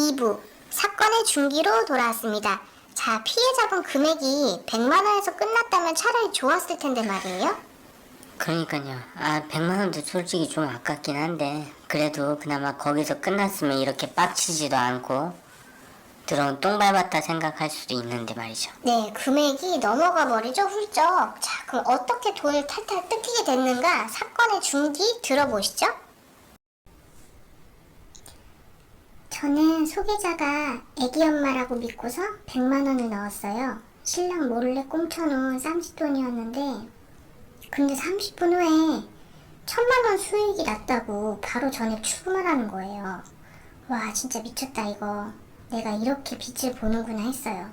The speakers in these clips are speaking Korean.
2부 사건의 중기로 돌아왔습니다. 자, 피해자분 금액이 100만 원에서 끝났다면 차라리 좋았을 텐데 말이에요. 그러니까요. 아, 100만 원도 솔직히 좀 아깝긴 한데 그래도 그나마 거기서 끝났으면 이렇게 빡치지도 않고 들어온 똥 밟았다 생각할 수도 있는데 말이죠. 네, 금액이 넘어가 버리죠, 훌쩍. 자, 그럼 어떻게 돈을 탈탈 뜯기게 됐는가? 사건의 중기 들어보시죠. 저는 소개자가 애기 엄마라고 믿고서 100만 원을 넣었어요. 신랑 몰래 꽁쳐놓은 쌈짓돈이었는데 근데 30분 후에 천만 원 수익이 났다고 바로 전액 출금하라는 거예요. 와 진짜 미쳤다 이거. 내가 이렇게 빛을 보는구나 했어요.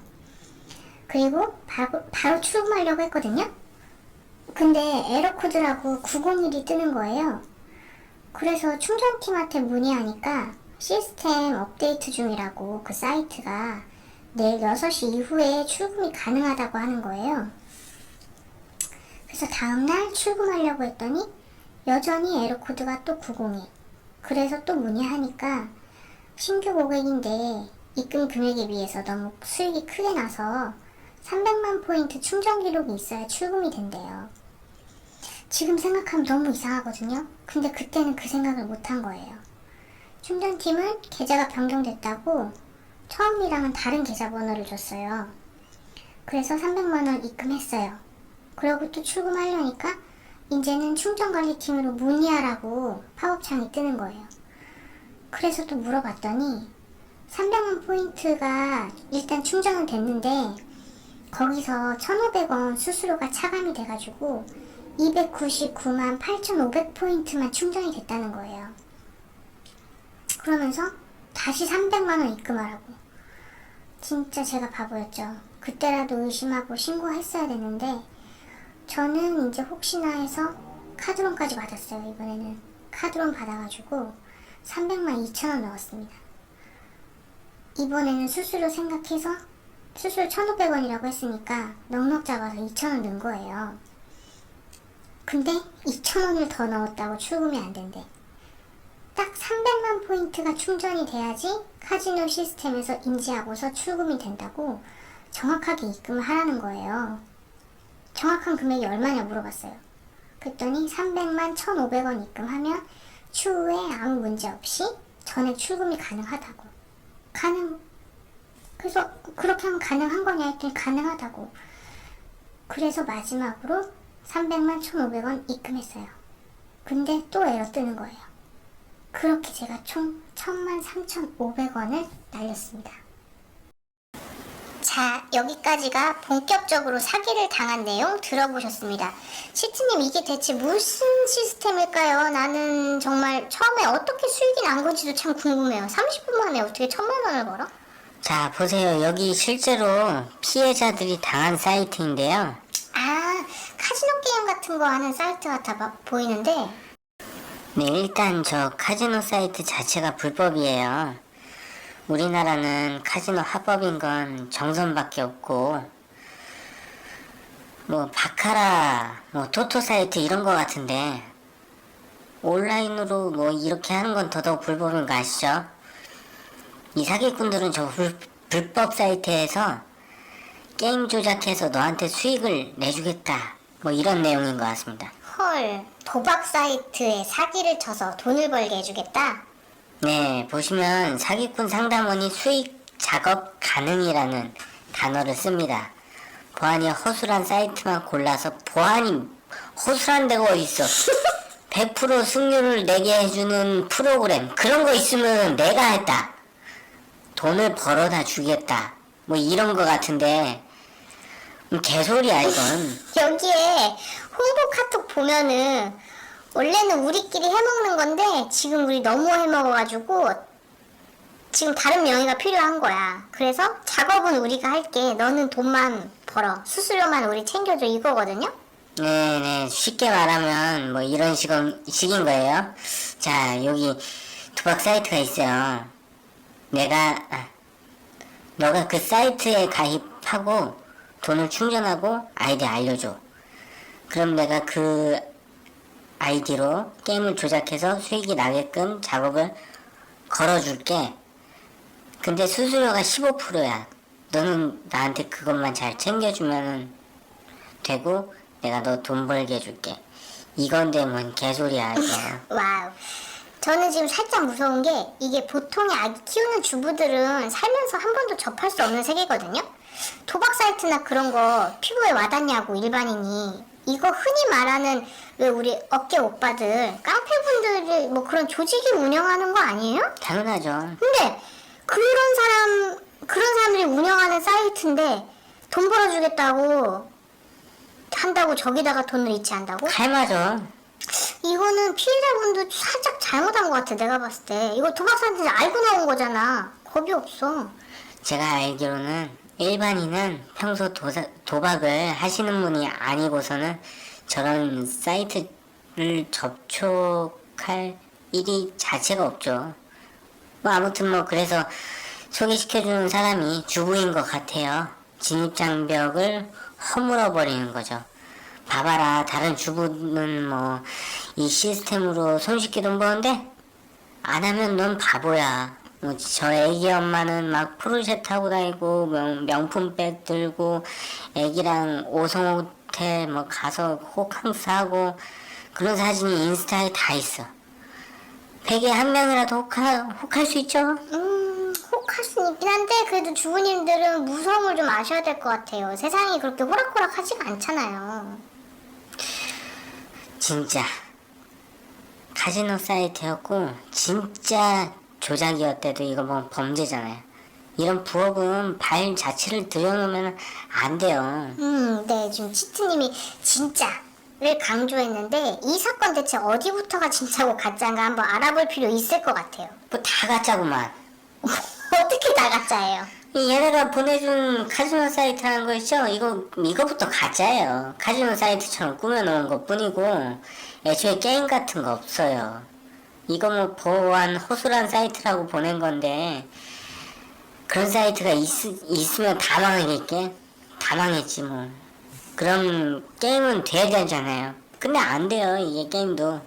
그리고 바로, 바로 출금하려고 했거든요. 근데 에러 코드라고 901이 뜨는 거예요. 그래서 충전팀한테 문의하니까 시스템 업데이트 중이라고 그 사이트가 내일 6시 이후에 출금이 가능하다고 하는 거예요. 그래서 다음날 출금하려고 했더니 여전히 에러 코드가 또 902. 그래서 또 문의하니까 신규 고객인데 입금 금액에 비해서 너무 수익이 크게 나서 300만 포인트 충전 기록이 있어야 출금이 된대요. 지금 생각하면 너무 이상하거든요. 근데 그때는 그 생각을 못 한 거예요. 충전팀은 계좌가 변경됐다고 처음이랑은 다른 계좌번호를 줬어요. 그래서 300만원 입금했어요. 그러고 또 출금하려니까 이제는 충전관리팀으로 문의하라고 팝업창이 뜨는 거예요. 그래서 또 물어봤더니 300만 포인트가 일단 충전은 됐는데 거기서 1,500원 수수료가 차감이 돼가지고 299만 8,500 포인트만 충전이 됐다는 거예요. 그러면서 다시 300만 원 입금하라고. 진짜 제가 바보였죠. 그때라도 의심하고 신고했어야 되는데 저는 이제 혹시나 해서 카드론까지 받았어요. 이번에는 카드론 받아가지고 300만 2천 원 넣었습니다. 이번에는 수수료 생각해서 수수료 1,500원이라고 했으니까 넉넉 잡아서 2,000원 넣은 거예요. 근데 2,000원을 더 넣었다고 출금이 안 된대. 딱 300만 포인트가 충전이 돼야지 카지노 시스템에서 인지하고서 출금이 된다고 정확하게 입금을 하라는 거예요. 정확한 금액이 얼마냐 물어봤어요. 그랬더니 300만 1,500원 입금하면 추후에 아무 문제 없이 전액 출금이 가능하다고. 가능. 그래서 그렇게 하면 가능한 거냐 했더니 가능하다고. 그래서 마지막으로 300만 1,500원 입금했어요. 근데 또 에러 뜨는 거예요. 그렇게 제가 총 1,000만 3,500원을 날렸습니다. 자, 여기까지가 본격적으로 사기를 당한 내용 들어보셨습니다. 시트님, 이게 대체 무슨 시스템일까요? 나는 정말 처음에 어떻게 수익이 난 건지도 참 궁금해요. 30분 만에 어떻게 천만 원을 벌어? 자, 보세요. 여기 실제로 피해자들이 당한 사이트인데요. 아, 카지노 게임 같은 거 하는 사이트 같아 봐- 보이는데, 네, 일단 저 카지노 사이트 자체가 불법이에요. 우리나라는 카지노 합법인 건 정선밖에 없고, 뭐 바카라, 뭐 토토 사이트 이런 거 같은데 온라인으로 뭐 이렇게 하는 건 더더욱 불법인 거 아시죠? 이 사기꾼들은 저 불, 불법 사이트에서 게임 조작해서 너한테 수익을 내주겠다. 뭐 이런 내용인 것 같습니다. 헐, 도박 사이트에 사기를 쳐서 돈을 벌게 해주겠다? 네, 보시면 사기꾼 상담원이 수익 작업 가능이라는 단어를 씁니다. 보안이 허술한 사이트만 골라서 보안이 허술한 데가 어딨어. 100% 승률을 내게 해주는 프로그램 그런 거 있으면 내가 했다. 돈을 벌어다 주겠다. 뭐 이런 거 같은데 음, 개소리야 이건. 여기에 홍보 카톡 보면은 원래는 우리끼리 해먹는 건데 지금 우리 너무 해먹어가지고 지금 다른 명의가 필요한 거야. 그래서 작업은 우리가 할게. 너는 돈만 벌어. 수수료만 우리 챙겨줘 이거거든요. 네네 쉽게 말하면 뭐 이런 식은, 식인 거예요 자 여기 도박 사이트가 있어요 내가 아, 너가 그 사이트에 가입하고 돈을 충전하고 아이디 알려줘 그럼 내가 그 아이디로 게임을 조작해서 수익이 나게끔 작업을 걸어줄게 근데 수수료가 15%야. 너는 나한테 그것만 잘 챙겨주면 되고 내가 너 돈 벌게 해줄게. 이건데 뭔 개소리야 이거. 와우. 저는 지금 살짝 무서운 게 이게 보통의 아기 키우는 주부들은 살면서 한 번도 접할 수 없는 세계거든요. 도박 사이트나 그런 거 피부에 와닿냐고 일반인이 이거 흔히 말하는 왜 우리 어깨 오빠들 깡패분들이 뭐 그런 조직이 운영하는 거 아니에요? 당연하죠. 근데 그런 사람 그런 사람들이 운영하는 사이트인데 돈 벌어주겠다고 한다고 저기다가 돈을 이체한다고? 할마죠. 이거는 피해자분도 살짝 잘못한 것 같아 내가 봤을 때 이거 도박 사이트 알고 나온 거잖아 겁이 없어 제가 알기로는 일반인은 평소 도사, 도박을 하시는 분이 아니고서는 저런 사이트를 접촉할 일이 자체가 없죠. 뭐 아무튼 뭐 그래서 소개시켜주는 사람이 주부인 것 같아요. 진입장벽을 허물어 버리는 거죠. 봐봐라 다른 주부는 뭐 이 시스템으로 손쉽게 돈 버는데 안 하면 넌 바보야. 뭐저 애기 엄마는 막 프루쉐 타고 다니고 명, 명품백 들고 애기랑 5성 호텔 뭐 가서 호캉스 하고 그런 사진이 인스타에 다 있어. 100에 한 명이라도 혹하, 혹할 수 있죠? 음 혹할 수는 있긴 한데 그래도 주부님들은 무서움을 좀 아셔야 될 것 같아요 세상이 그렇게 호락호락하지가 않잖아요 진짜 카지노 사이트였고 진짜 조작이었대도 이거 뭐 범죄잖아요. 이런 부업은 발 자체를 들여놓으면 안 돼요. 음 네 지금 치트님이 진짜를 강조했는데 이 사건 대체 어디부터가 진짜고 가짜인가 한번 알아볼 필요 있을 것 같아요 뭐 다 가짜구만. 어떻게 다 가짜예요 이 얘네가 보내준 카지노 사이트라는 거 있죠? 이거, 이거부터 가짜예요. 카지노 사이트처럼 꾸며놓은 것 뿐이고, 애초에 게임 같은 거 없어요. 이거 뭐 보안 호술한 사이트라고 보낸 건데, 그런 사이트가 있, 있으면 다 망하겠게? 다 망했지 뭐. 그럼 게임은 돼야 되잖아요. 근데 안 돼요, 이게 게임도.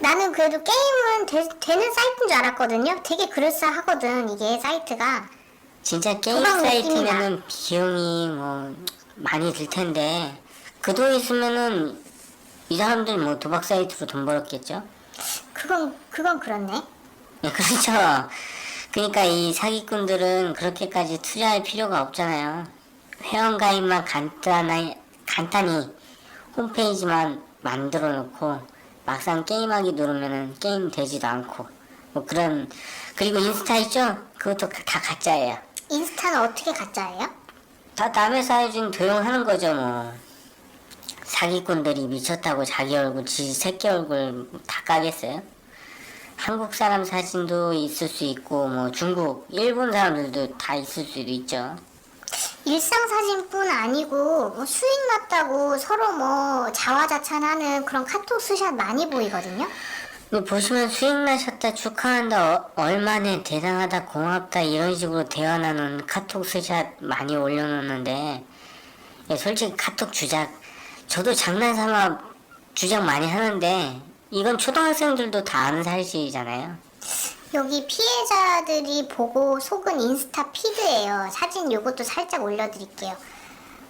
나는 그래도 게임은 되, 되는 사이트인 줄 알았거든요. 되게 그럴싸하거든 이게 사이트가. 진짜 게임 사이트면은 비용이 뭐 많이 들 텐데 그 돈 있으면은 이 사람들 뭐 도박 사이트로 돈 벌었겠죠? 그건 그건 그렇네. 네, 그렇죠. 그러니까 이 사기꾼들은 그렇게까지 투자할 필요가 없잖아요. 회원 가입만 간단히 간단히 홈페이지만 만들어 놓고 막상 게임하기 누르면은 게임 되지도 않고 뭐 그런 그리고 인스타 있죠? 그것도 다 가짜예요. 인스타는 어떻게 가짜예요? 다 남의 사진 도용하는 거죠 뭐 사기꾼들이 미쳤다고 자기 얼굴 지 새끼 얼굴 다 까겠어요? 한국 사람 사진도 있을 수 있고 뭐 중국 일본 사람들도 다 있을 수도 있죠 일상 사진뿐 아니고 뭐 수익 났다고 서로 뭐 자화자찬하는 그런 카톡 스샷 많이 보이거든요. 근데 보시면 수익 나셨다 축하한다 어, 얼마네 대단하다 고맙다 이런 식으로 대화 나눈 카톡 스샷 많이 올려놓는데 예, 솔직히 카톡 주작 저도 장난삼아 주작 많이 하는데 이건 초등학생들도 다 아는 사실이잖아요 여기 피해자들이 보고 속은 인스타 피드예요. 사진 요것도 살짝 올려드릴게요.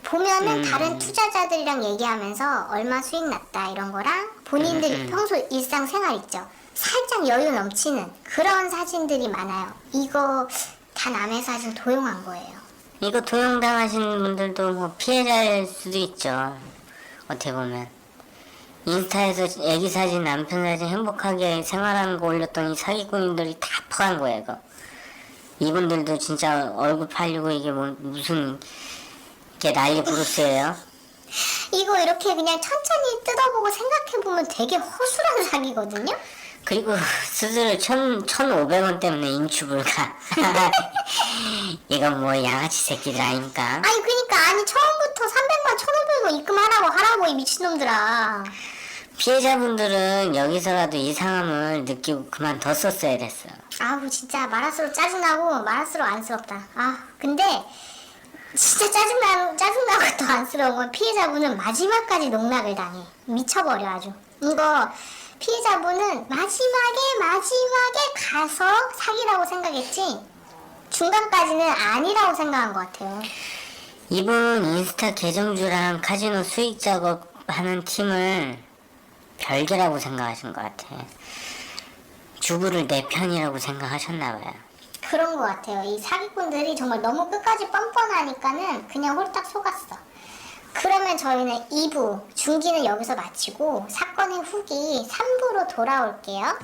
보면은 다른 투자자들이랑 얘기하면서 얼마 수익 났다 이런 거랑 본인들 평소 일상 생활 있죠. 살짝 여유 넘치는 그런 사진들이 많아요. 이거 다 남의 사진 도용한 거예요. 이거 도용당하신 분들도 뭐 피해자일 수도 있죠 어떻게 보면 인스타에서 애기 사진 남편 사진 행복하게 생활하는 거 올렸던 이 사기꾼들이 다 퍼간 거예요 이거. 이분들도 진짜 얼굴 팔리고 이게 뭐 무슨 게 난리 부르스예요? 이거 이렇게 그냥 천천히 뜯어보고 생각해보면 되게 허술한 사기거든요? 그리고 수수료 천, 천오백 원 때문에 인추 불가. 이건 뭐 양아치 새끼들 아닙니까? 아니 그니까 아니 처음부터 300만 1500원 입금하라고 하라고 이 미친놈들아 피해자분들은 여기서라도 이상함을 느끼고 그만뒀었어야 됐어 아우 진짜 말할수록 짜증나고 말할수록 안쓰럽다. 아 근데 진짜 짜증나, 짜증나고 또 안쓰러운 건 피해자분은 마지막까지 농락을 당해. 미쳐버려 아주. 이거 피해자분은 마지막에 마지막에 가서 사기라고 생각했지? 중간까지는 아니라고 생각한 것 같아요. 이분 인스타 계정주랑 카지노 수익 작업하는 팀을 별개라고 생각하신 것 같아. 주부를 내 편이라고 생각하셨나 봐요. 그런 것 같아요. 이 사기꾼들이 정말 너무 끝까지 뻔뻔하니까는 그냥 홀딱 속았어. 그러면 저희는 2부, 중기는 여기서 마치고 사건의 후기 3부로 돌아올게요.